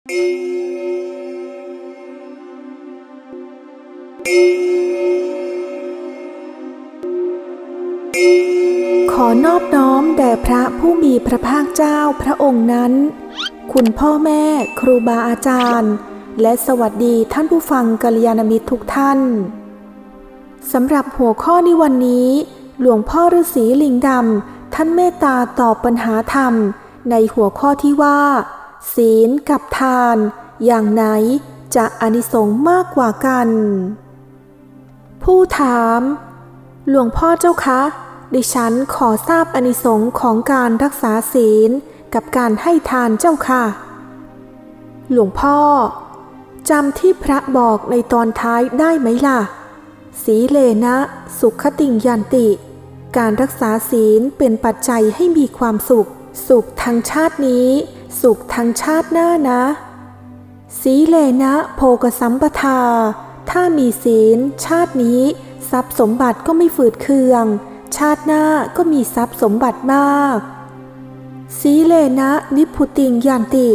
ขอนอบน้อมแด่พระผู้มีพระภาคเจ้าพระองค์นั้น คุณพ่อแม่ครูบาอาจารย์ และสวัสดีท่านผู้ฟังกัลยาณมิตรทุกท่าน สำหรับหัวข้อในวันนี้ หลวงพ่อฤาษีลิงดำท่านเมตตาตอบปัญหาธรรม ในหัวข้อที่ว่า ศีลกับทาน อย่างไหนจะอนิสงส์มากกว่ากัน ผู้ถาม หลวงพ่อเจ้าคะ ดิฉันขอทราบอนิสงส์ของการรักษาศีลกับการให้ทานเจ้าค่ะ หลวงพ่อจำที่พระบอกในตอนท้ายได้ไหมล่ะ สีเลนะ สุขติงยันติ การรักษาศีลเป็นปัจจัยให้มีความสุข สุขทางชาตินี้ สุขทางชาติหน้านะ สีเลนะโภกสัมปทา ถ้ามีศีล ชาตินี้ ทรัพย์สมบัติก็ไม่ฝืดเคือง ชาติหน้าก็มีทรัพย์สมบัติมาก สีเลนะนิพุติงยันติ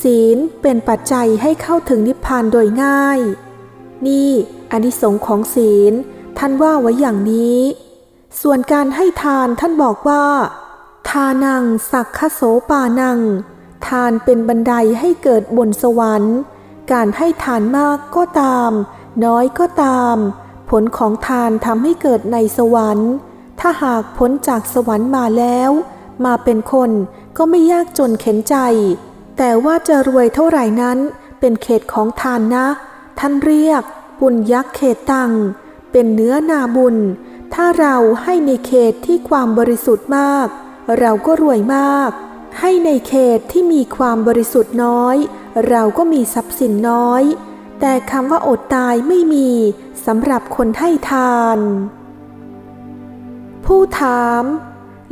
ศีลเป็นปัจจัยให้เข้าถึงนิพพานโดยง่าย นี่อานิสงส์ของศีล ท่านว่าไว้อย่างนี้ ส่วนการให้ทานท่านบอกว่าทานังสักขโสปานัง ทานเป็นบันไดให้เกิดบนสวรรค์ การให้ทานมากก็ตาม น้อยก็ตาม ผลของทานทำให้เกิดในสวรรค์ ถ้าหากพ้นจากสวรรค์มาแล้ว มาเป็นคนก็ไม่ยากจนเข็นใจ แต่ว่าจะรวยเท่าไหร่นั้น เป็นเขตของทานนะ ท่านเรียก บุญยักษ์เขตตัง เป็นเนื้อนาบุญ ถ้าเราให้ในเขตที่ความบริสุทธิ์มาก เราก็รวยมาก ให้ในเขตที่มีความบริสุทธิ์น้อย เราก็มีทรัพย์สินน้อย แต่คำว่าอดตายไม่มีสำหรับคนให้ทาน ผู้ถาม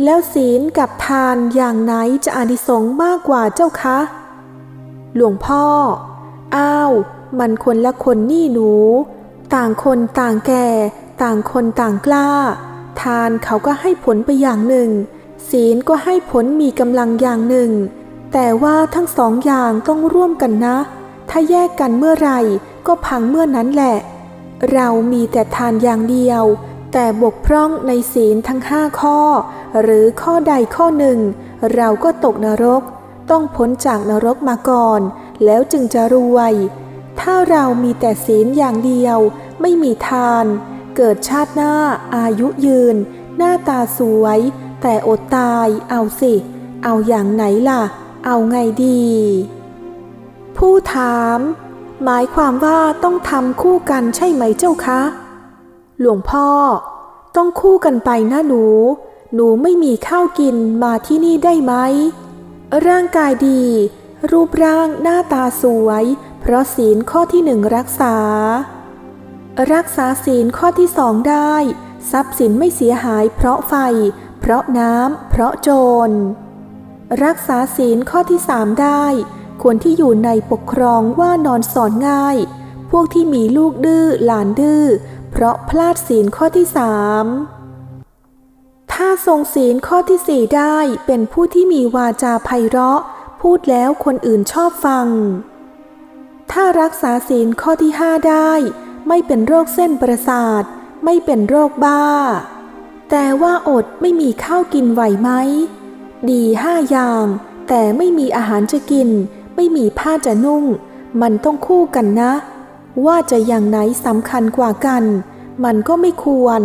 แล้วศีลกับทานอย่างไหนจะอานิสงส์มากกว่าเจ้าคะ หลวงพ่อ อ้าว มันคนละคนนี่หนู ต่างคนต่างแก่ ต่างคนต่างกล้า ทานเขาก็ให้ผลไปอย่างหนึ่ง ศีลก็ให้ผลมีกำลังอย่างหนึ่ง แต่ว่าทั้งสองอย่างต้องร่วมกันนะ ถ้าแยกกันเมื่อไหร่ก็พังเมื่อนั้นแหละ เรามีแต่ทานอย่างเดียว แต่บกพร่องในศีลทั้งห้าข้อ หรือข้อใดข้อหนึ่ง เราก็ตกนรก ต้องพ้นจากนรกมาก่อน แล้วจึงจะรวย ถ้าเรามีแต่ศีลอย่างเดียว ไม่มีทาน เกิดชาติหน้าอายุยืน หน้าตาสวย แต่อดตายเอาสิ เอาอย่างไหนล่ะ เอาไงดี ผู้ถาม หมายความว่าต้องทำคู่กันใช่ไหมเจ้าคะ หลวงพ่อ ต้องคู่กันไปนะหนู หนูไม่มีข้าวกินมาที่นี่ได้ไหม ร่างกายดี รูปร่างหน้าตาสวย เพราะศีลข้อที่หนึ่งรักษา รักษาศีลข้อที่สองได้ ทรัพย์สินไม่เสียหายเพราะไฟ เพราะน้ำ เพราะโจร รักษาศีลข้อที่สามได้คนที่อยู่ในปกครองว่านอนสอนง่าย พวกที่มีลูกดื้อหลานดื้อ เพราะพลาดศีลข้อที่สามถ้าทรงศีลข้อที่สี่ได้เป็นผู้ที่มีวาจาไพเราะ พูดแล้วคนอื่นชอบฟัง ถ้ารักษาศีลข้อที่ห้าได้ ไม่เป็นโรคเส้นประสาท ไม่เป็นโรคบ้า แต่ว่าอดไม่มีข้าวกินไหวไหม ดีห้าอย่าง แต่ไม่มีอาหารจะกิน ไม่มีผ้าจะนุ่ง มันต้องคู่กันนะ ว่าจะอย่างไหนสำคัญกว่ากัน มันก็ไม่ควร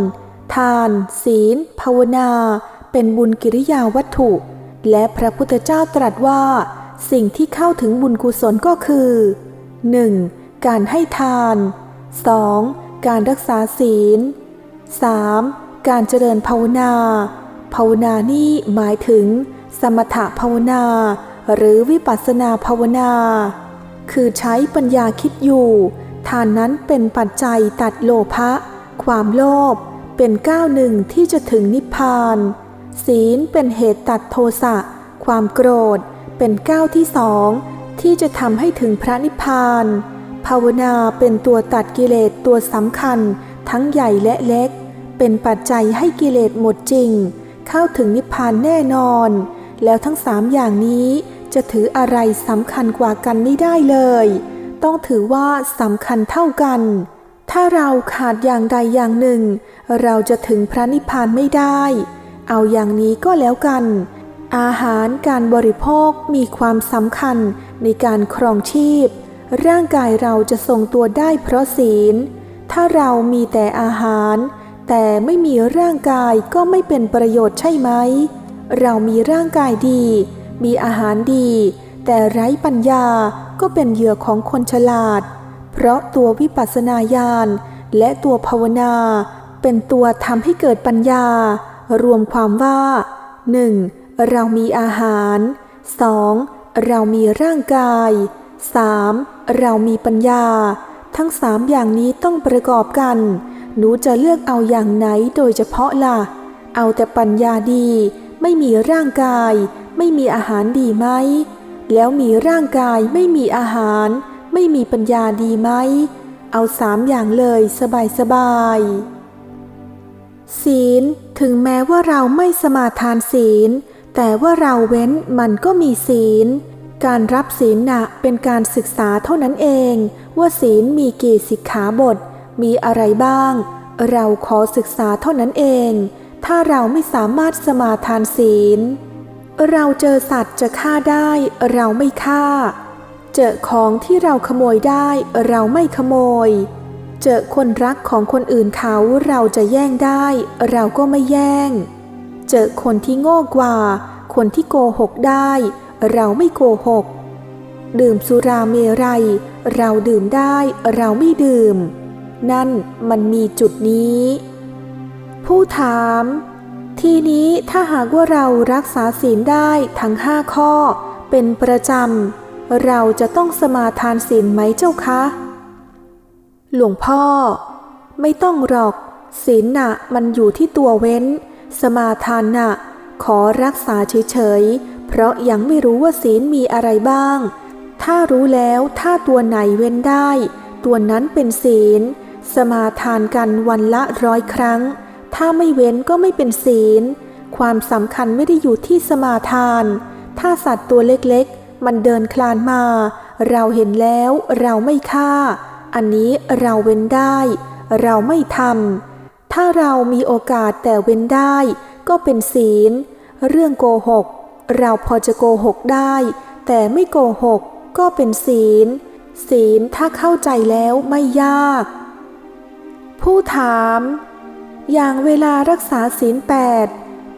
ทาน ศีล ภาวนา เป็นบุญกิริยาวัตถุ และพระพุทธเจ้าตรัสว่า สิ่งที่เข้าถึงบุญกุศลก็คือ 1. การให้ทาน 2. การรักษาศีล 3. การเจริญภาวนา ภาวนานี่หมายถึง สมถภาวนา หรือวิปัสสนาภาวนา คือใช้ปัญญาคิดอยู่ ทานนั้นเป็นปัจจัยตัดโลภะ ความโลภ เป็นก้าวหนึ่งที่จะถึงนิพพาน ศีลเป็นเหตุตัดโทสะ ความโกรธ เป็นก้าวที่สองที่จะทำให้ถึงพระนิพพาน ภาวนาเป็นตัวตัดกิเลสตัวสำคัญ ทั้งใหญ่และเล็ก เป็นปัจจัยให้กิเลสหมดจริง เข้าถึงนิพพานแน่นอน แล้วทั้งสามอย่างนี้จะถืออะไรสำคัญกว่ากันไม่ได้เลย ต้องถือว่าสำคัญเท่ากัน ถ้าเราขาดอย่างใดอย่างหนึ่ง เราจะถึงพระนิพพานไม่ได้ เอาอย่างนี้ก็แล้วกัน อาหารการบริโภคมีความสำคัญในการครองชีพ ร่างกายเราจะทรงตัวได้เพราะศีล ถ้าเรามีแต่อาหาร แต่ไม่มีร่างกายก็ไม่เป็นประโยชน์ใช่ไหม เรามีร่างกายดี มีอาหารดี แต่ไร้ปัญญาก็เป็นเหยื่อของคนฉลาด เพราะตัววิปัสสนาญาณและตัวภาวนา เป็นตัวทำให้เกิดปัญญา รวมความว่า 1. เรามีอาหาร 2. เรามีร่างกาย 3. เรามีปัญญา ทั้งสามอย่างนี้ต้องประกอบกัน หนูจะเลือกเอาอย่างไหนโดยเฉพาะล่ะ เอาแต่ปัญญาดี ไม่มีร่างกาย ไม่มีอาหารดีไหม แล้วมีร่างกายไม่มีอาหาร ไม่มีปัญญาดีไหม เอาสามอย่างเลยสบายสบายศีลถึงแม้ว่าเราไม่สมาทานศีล แต่ว่าเราเว้นมันก็มีศีล การรับศีลนะเป็นการศึกษาเท่านั้นเอง ว่าศีลมีกี่สิกขาบท มีอะไรบ้าง เราขอศึกษาเท่านั้นเอง ถ้าเราไม่สามารถสมาทานศีล เราเจอสัตว์จะฆ่าได้เราไม่ฆ่า เจอของที่เราขโมยได้เราไม่ขโมย เจอคนรักของคนอื่นเขาเราจะแย่งได้ เราก็ไม่แย่ง เจอคนที่โง่กว่า คนที่โกหกได้ เราไม่โกหก ดื่มสุราเมรัยเราดื่มได้เราไม่ดื่ม นั่นมันมีจุดนี้ ผู้ถาม ทีนี้ถ้าหากว่าเรารักษาศีลได้ทั้งห้าข้อ เป็นประจำ เราจะต้องสมาทานศีลไหมเจ้าคะ หลวงพ่อ ไม่ต้องหรอก ศีลน่ะมันอยู่ที่ตัวเว้น สมาทานน่ะ ขอรักษาเฉยๆ เพราะยังไม่รู้ว่าศีลมีอะไรบ้าง ถ้ารู้แล้วถ้าตัวไหนเว้นได้ ตัวนั้นเป็นศีล สมาทานกันวันละร้อยครั้ง ถ้าไม่เว้นก็ไม่เป็นศีล ความสำคัญไม่ได้อยู่ที่สมาทาน ถ้าสัตว์ตัวเล็กๆ มันเดินคลานมา เราเห็นแล้วเราไม่ฆ่า อันนี้เราเว้นได้ เราไม่ทำ ถ้าเรามีโอกาสแต่เว้นได้ ก็เป็นศีล เรื่องโกหก เราพอจะโกหกได้ แต่ไม่โกหกก็เป็นศีล ศีลถ้าเข้าใจแล้วไม่ยาก ผู้ถาม อย่างเวลารักษาศีลแปด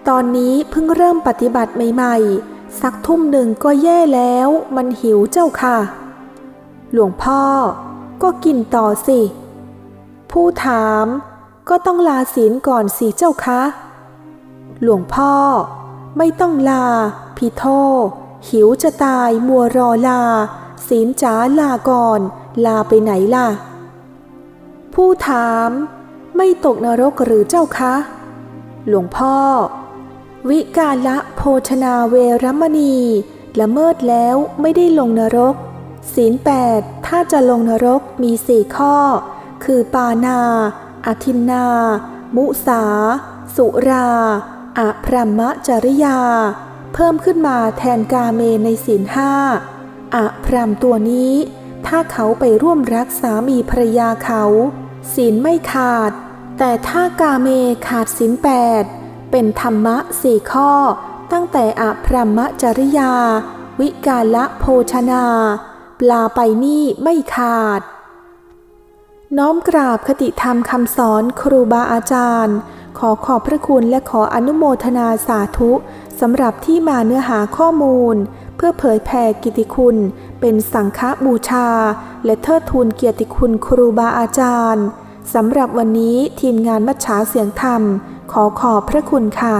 ตอนนี้เพิ่งเริ่มปฏิบัติใหม่ๆ สักทุ่มหนึ่งก็แย่แล้วมันหิวเจ้าค่ะ หลวงพ่อก็กินต่อสิ ผู้ถามก็ต้องลาศีลก่อนสิเจ้าคะ หลวงพ่อไม่ต้องลาพี่โท หิวจะตายมัวรอลา ศีลจ๋าลาก่อน ลาไปไหนล่ะ ผู้ถามไม่ตกนรกหรือเจ้าคะ หลวงพ่อ วิกาละโภชนาเวรมณี ละเมิดแล้วไม่ได้ลงนรก ศีลแปดถ้าจะลงนรกมีสี่ข้อ คือปานาอทินนา มุสา สุราอะพรหมจริยา เพิ่มขึ้นมาแทนกาเมในศีลห้าอะพรหมตัวนี้ ถ้าเขาไปร่วมรักสามีภรรยาเขา ศีลไม่ขาด แต่ถ้ากาเมขาดศีลแปดเป็นธรรมะสี่ข้อ ตั้งแต่อพรหมจริยา วิกาละโภชนา ปลาไปนี่ไม่ขาด น้อมกราบคติธรรมคำสอนครูบาอาจารย์ ขอขอบพระคุณและขออนุโมทนาสาธุสำหรับที่มาเนื้อหาข้อมูล เพื่อเผยแผ่กิติคุณ เป็นสังฆบูชา และเทิดทูนเกียรติคุณครูบาอาจารย์สำหรับวันนี้ทีมงานมัชชาเสียงธรรม ขอขอบพระคุณค่ะ